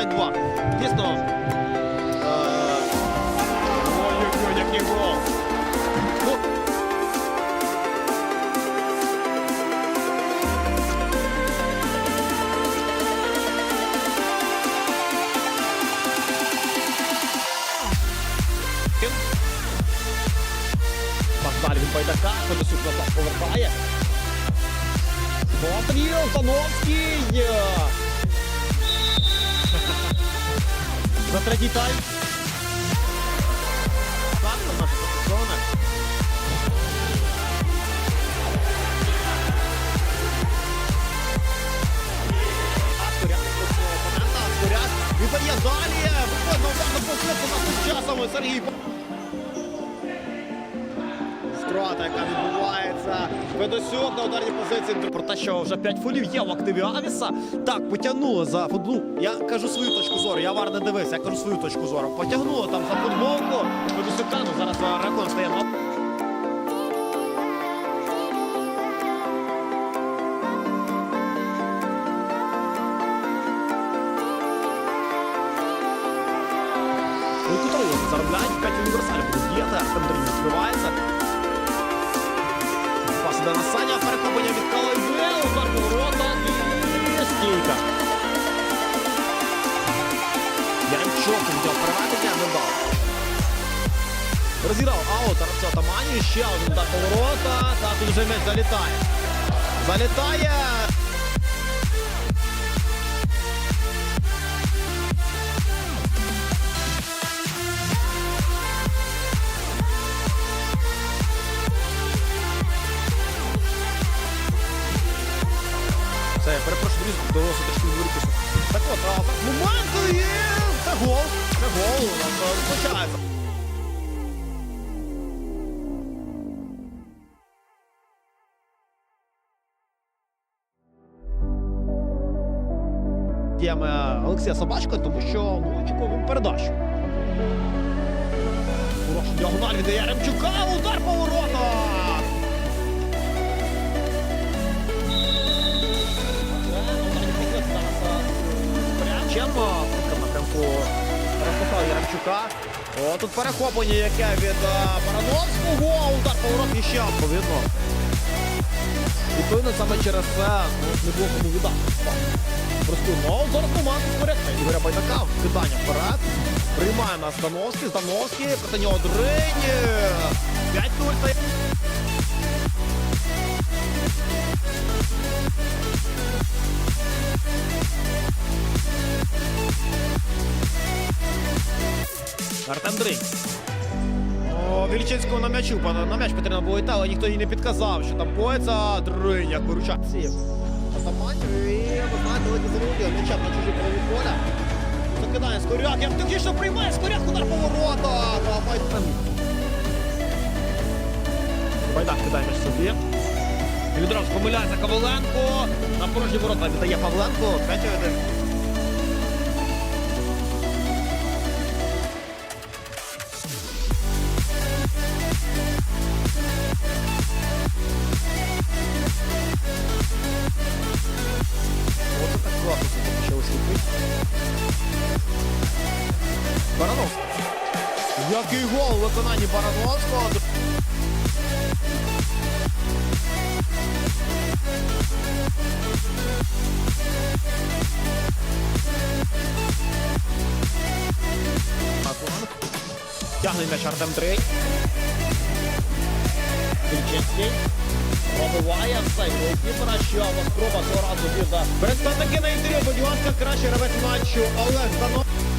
1-2. Дійсно. Ой-ой-ой, який гол. Пас він байдака, Федосюк назад повертає. Патріл Тановський! За третій тайм. Так, там наша зафіксована. Віддає далі. Виходить на ударну позицію на часом Сергій. Втрата, яка відбувається. Федосюк на ударній позиції. Про те, що вже 5 фолів є в активі Авіса. Так, потягнули за футбол. Я кажу свою точку зору. Я вар не дивився, я кажу свою точку зору. Потягнули там за футболку. Федосюка, ну зараз е, рахунок стає. на- Ну, заробляють 5 універсалів. Будуть Іде на Саня, від Калайде, удар і стійка. Янчок взяв переведення, не дав. Розіграв аут Тарасо Таманію, ще один удар поворота, та тут вже м'яч залітає. Залітає. Я перепрошую, друзі, довелося трішки вирішити. Так от, а, момент і це гол. Це гол. е, Діями Олексія Собачка, тому що ну, він передачу. Хороший діагональ від Яремчука, удар по Чим в розписав Яремчука. О, тут перехоплення яке від е, Барановського. Удар поворот і ще відповідно. Відповідно, саме через це ну, не було кому віддати. Просто ну, зараз команда скоректна. Ігоря Байдака кидання вперед. Приймає на Становський. Становський, проти нього Дринь. 5-0 Артем Вільчинського на м'ячу, на м'яч потрібно було йти, але ніхто їй не підказав, що там коїться Дринь, як виручав. Атаманів і, знаєте, ледь заволоділи м'ячем на чужій полові поля. Закидає Скоряк, як технічно приймає Скоряк, удар по воротах. Байдак. Кидає між собі. І відразу помиляється Коваленко. На порожні ворота віддає Павленко. 5-1. Оце Барановський. Який гол у виконанні Барановського. Тягне м'яч Артем Дрей. Вільчинський. Пробиває все. Голкіпера, що спроба цього разу від представники на інтерв'ю. Будь ласка, кращий гравець матчу Олег Зданов.